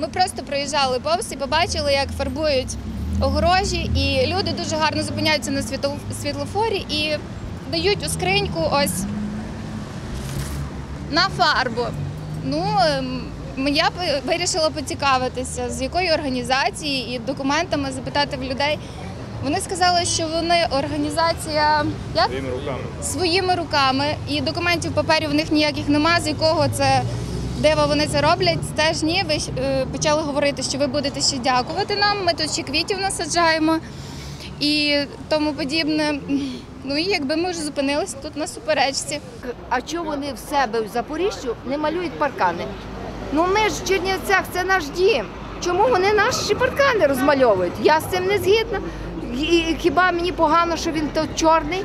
Ми просто проїжджали повз і побачили, як фарбують огорожі, і люди дуже гарно зупиняються на світлофорі і дають у скриньку ось на фарбу. Ну, ем, я вирішила поцікавитися, з якої організації і документами запитати в людей. Вони сказали, що вони організація як? Своїми руками. своїми руками, і документів паперів в них ніяких нема, з якого це диво вони це роблять. Теж ні. Ви е, почали говорити, що ви будете ще дякувати нам. Ми тут ще квітів насаджаємо і тому подібне. Ну і якби ми вже зупинилися тут на суперечці. А чого вони в себе в Запоріжжю не малюють паркани? Ну ми ж в Чернівцях, це наш дім. Чому вони наші паркани розмальовують? Я з цим не згідна. І- Хіба мені погано, що він то чорний?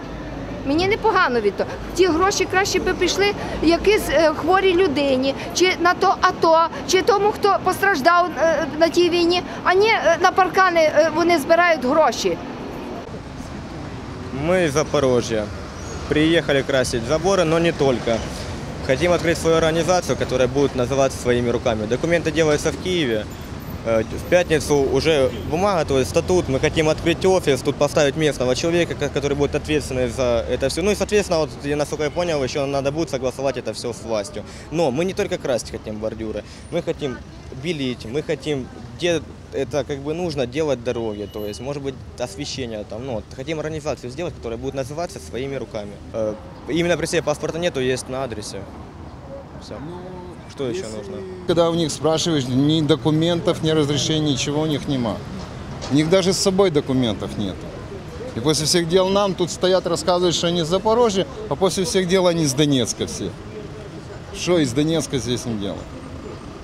Мені не погано від того. Ті гроші краще би пішли якійсь е, хворій людині, чи на то АТО, чи тому, хто постраждав е, на тій війні, а не на паркани е, вони збирають гроші. Мы из Запорожья. Приехали красить заборы, но не только. Хотим открыть свою организацию, которая будет называться своими руками. Документы делаются в Киеве. Э, В пятницу уже бумага, то есть статут. Мы хотим открыть офис, тут поставить местного человека, ко- который будет ответственный за это все. Ну и, соответственно, вот, я, насколько я понял, еще надо будет согласовать это все с властью. Но мы не только красить хотим бордюры, мы хотим белить, мы хотим, где это как бы нужно, делать дороги, то есть, может быть, освещение там, ну, вот, хотим организацию сделать, которая будет называться своими руками. Э, Именно при себе паспорта нету, есть на адресе. Все. Что еще нужно? Когда у них спрашиваешь, ни документов, ни разрешений, ничего у них нема. У них даже с собой документов нет. И после всех дел нам тут стоят, рассказывают, что они из Запорожья, а после всех дел они из Донецка все. Что из Донецка здесь не делают?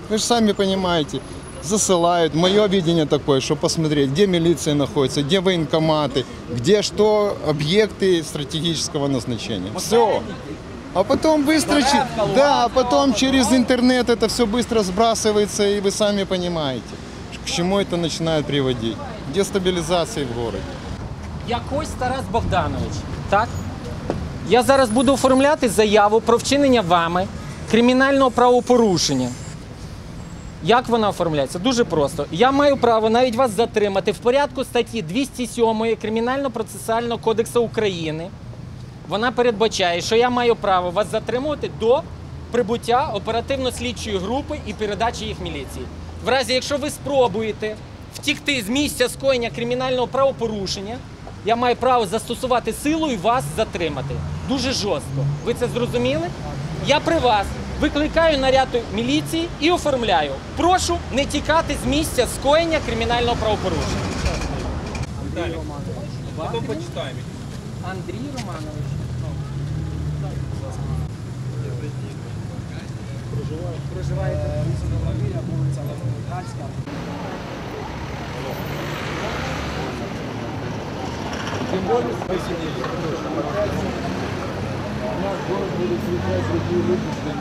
Вы же сами понимаете, засылают. Мое видение такое, что посмотреть, где милиция находится, где военкоматы, где что, объекты стратегического назначения. Все. А потом быстро, че- да, а потом через интернет это все быстро сбрасывается, и вы сами понимаете, к чему это начинает приводить. Дестабилизации в городе. Якось Тарас Богданович, так? Я зараз буду оформляти заяву про вчинення вами кримінального правопорушення. Як вона оформляється? Дуже просто. Я маю право навіть вас затримати в порядку статті 207 Кримінально-процесуального кодексу України. Вона передбачає, що я маю право вас затримувати до прибуття оперативно-слідчої групи і передачі їх міліції. В разі, якщо ви спробуєте втікти з місця скоєння кримінального правопорушення, я маю право застосувати силу і вас затримати. Дуже жорстко. Ви це зрозуміли? Я при вас викликаю наряд міліції і оформляю. Прошу не тікати з місця скоєння кримінального правопорушення. Потім почитаємо. Андрій Романович. Проживаєте вулиця Левоградська. Наш город будет встречать другие люди,